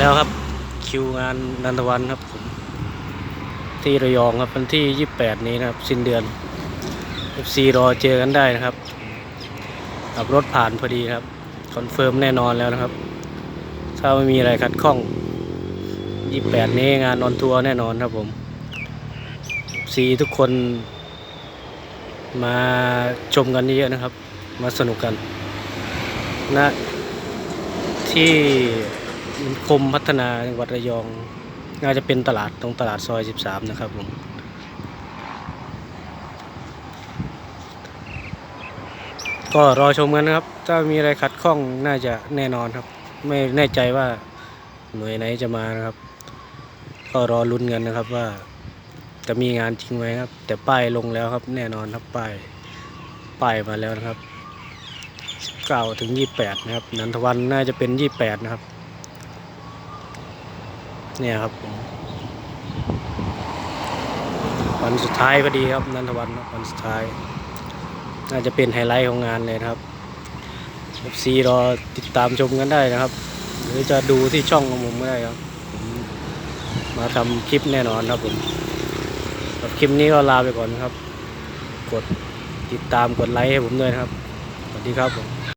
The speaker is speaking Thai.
แล้วครับคิวงานนันทวันครับผมที่ระยองครับวันที่ 28 นี้นะครับ สิ้นเดือน FC รอเจอกันได้นะครับขับรถผ่านพอดีครับคอนเฟิร์มแน่นอนแล้วนะครับ ถ้าไม่มีอะไรขัดข้อง 28 นี้งานนอนทัวร์แน่นอนครับผม FC ทุกคน มาชมกันเยอะๆนะครับ มาสนุกกันณที่ คมพัฒนาจังหวัดระยอง น่าจะเป็นตลาดตรงตลาดซอย 13 นะครับผมก็รอชมกันนะครับ ถ้ามีอะไรขัดข้องน่าจะแน่นอนครับ ไม่แน่ใจว่าหน่วยไหนจะมานะครับ ก็รอลุ้นกันนะครับว่า จะมีงานจริงไหมครับ แต่ป้ายลงแล้วครับ แน่นอนครับป้ายป้ายมาแล้วนะครับ19ถึง 28 นะครับนันทวันน่าจะเป็น 28 นะครับ เนี่ยครับผมวันสุดท้ายพอดีครับนันทวันวันสุดท้าย น่าจะเป็นไฮไลท์ของงานเลยนะครับ FC รอติดตามชมกันได้นะครับ หรือจะดูที่ช่องของผมก็ได้ครับมมาทำคลิปแน่นอนครับผมสำหรับคลิปนี้ก็ลาไปก่อนครับ กดติดตามกดไลค์ให้ผมด้วยนะครับ สวัสดีครับผม